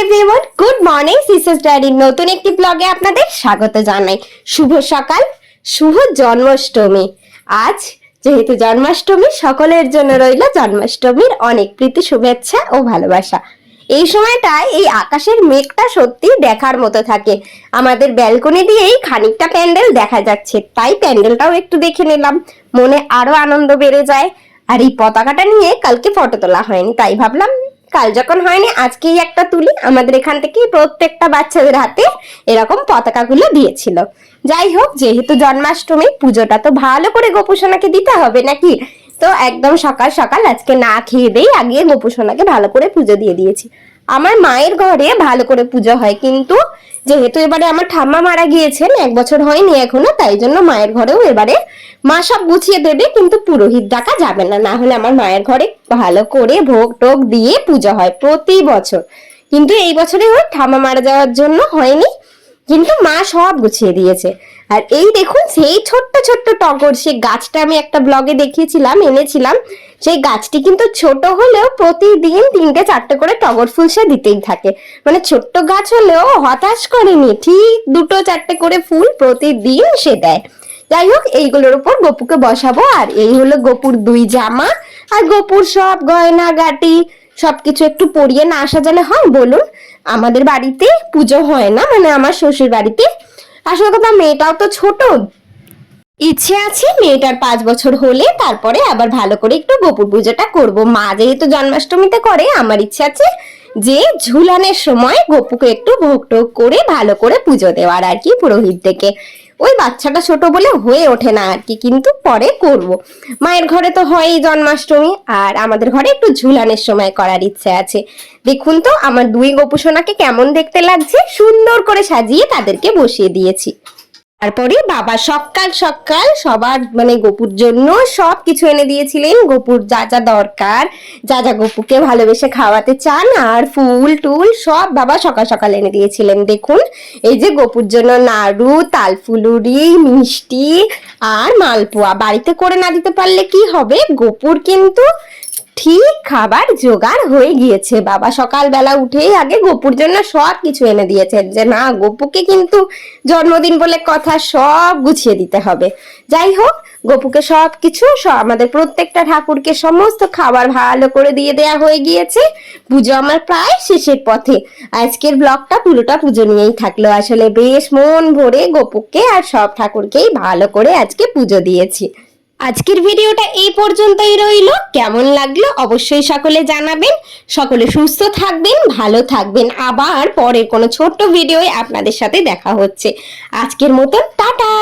Everyone good morning নতুন একটি ব্লগে আপনাদের স্বাগত জানাই। শুভ সকাল, শুভ জন্মাষ্টমী। আজ যেহেতু জন্মাষ্টমী, সকলের জন্য রইল জন্মাষ্টমীর অনেক প্রীতি, শুভেচ্ছা ও ভালোবাসা। এই সময়টায় এই আকাশের মেঘটা সত্যি দেখার মতো থাকে। আমাদের ব্যালকনি দিয়েই খানিকটা প্যান্ডেল দেখা যাচ্ছে। তাই প্যান্ডেলটাও একটু দেখে নিলাম। মনে আরও আনন্দ বেড়ে যায়। আর এই পতাকাটা নিয়ে কালকে ফটো তোলা হয়নি, তাই ভাবলাম কাল যখন হয়নি, আজকেই একটা তুলি। আমাদের এখান থেকে প্রত্যেকটা বাচ্চাদের হাতে এরকম পতাকাগুলো দিয়েছিল। যাই হোক, যেহেতু জন্মাষ্টমী, পুজোটা তো ভালো করে গোপুসোনাকে দিতে হবে নাকি? তো একদম সকাল সকাল আজকে না খেয়ে দেই আগে গোপুসোনাকে ভালো করে পুজো দিয়ে দিয়েছি। আমার মায়ের ঘরে ভালো করে পুজো হয়, কিন্তু যেহেতু এবারে আমার ঠাম্মা মারা গিয়েছেন, এক বছর হয়নি এখনও, তাই জন্য মায়ের ঘরেও এবারে মা সব গুছিয়ে দেবে, কিন্তু পুরোহিত ডাকা যাবে না। না হলে আমার মায়ের ঘরে ভালো করে ভোগ টোগ দিয়ে পুজো হয় প্রতি বছর। কিন্তু এই বছরে ওর ঠাম্মা মারা যাওয়ার জন্য হয়নি, কিন্তু মা সব গুছিয়ে দিয়েছে। আর এই দেখুন, সেই ছোট্ট ছোট্ট টগর, সেই গাছটা আমি একটা ব্লগে দেখিয়েছিলাম, এনেছিলাম। সেই গাছটি কিন্তু ছোট হলেও প্রতিদিন তিনটে চারটে করে টগর ফুল সে দিতেই থাকে। মানে ছোট্ট গাছ হলেও হতাশ করেনি, ঠিক দুটো চারটে করে ফুল প্রতিদিন সে দেয়। যাই হোক, এইগুলোর উপর গপুকে বসাবো। আর এই হলো গপুর দুই জামা। আর গপুর সব গয়না, গাটি, সবকিছু একটু পরিয়ে না সাজালে হয়, বলুন। আমাদের বাড়িতে পুজো হয় না মানে আমার শ্বশুর বাড়িতে আসল কথা, মেয়েটাও তো ছোট। ইচ্ছে আছে মেয়েটার পাঁচ বছর হলে তারপরে আবার ভালো করে একটু গোপুর পুজোটা করব। মা যেহেতু জন্মাষ্টমীতে করে, আমার ইচ্ছে আছে যে ঝুলানের সময় গপুকে একটু ভোগ টোগ করে ভালো করে পুজো দেওয়ার আর কি পুরোহিত থেকে ওই বাচ্চাটা ছোট বলে হয়ে ওঠে না আর কি, কিন্তু পরে করব। মায়ের ঘরে তো হয়ই জন্মাষ্টমী, আর আমাদের ঘরে একটু ঝুলানের সময় করার ইচ্ছে আছে। দেখুন তো, আমার দুই গোপুসোনাকে কেমন দেখতে লাগছে, সুন্দর করে সাজিয়ে তাদেরকে বসিয়ে দিয়েছি। তারপরে বাবা সকাল সকাল সবার মানে গোপুর জন্য সব কিছু এনে দিয়েছিলেন। গোপুর যা যা দরকার, যা যা গোপুকে ভালোবেসে খাওয়াতে চান আর ফুল টুল সব বাবা সকাল সকাল এনে দিয়েছিলেন। দেখুন, এই যে গোপুর জন্য নাড়ু, তালফুলুরি, মিষ্টি আর মালপোয়া। বাড়িতে করে না দিতে পারলে কি হবে? গোপুর কিন্তু খাবার জোগাড় হয়ে গিয়েছে। বাবা সকালবেলা উঠেই আগে গোপুর জন্য সব কিছু এনে দিয়েছে যে, না, গোপুকে কিন্তু জন্মদিন বলে কথা সব গুছিয়ে দিতে হবে। যাই হোক, গোপুকে সব কিছু আমাদের প্রত্যেকটা ঠাকুরকে সমস্ত খাবার ভালো করে দিয়ে দেয়া হয়ে গিয়েছে। পুজো আমার প্রায় শেষের পথে। আজকের ব্লগটা পুরোটা পুজো নিয়েই থাকল। আসলে বেশ মন ভরে গোপুকে আর সব ঠাকুরকেই ভালো করে আজকে পুজো দিয়েছি। আজকের ভিডিওটা এই পর্যন্তই রইল। কেমন লাগল অবশ্যই সকলে জানাবেন। সকলে সুস্থ থাকবেন, ভালো থাকবেন। আবার পরের কোনো ছোট্ট ভিডিওয় আপনাদের সাথে দেখা হচ্ছে। আজকের মতন, টাটা!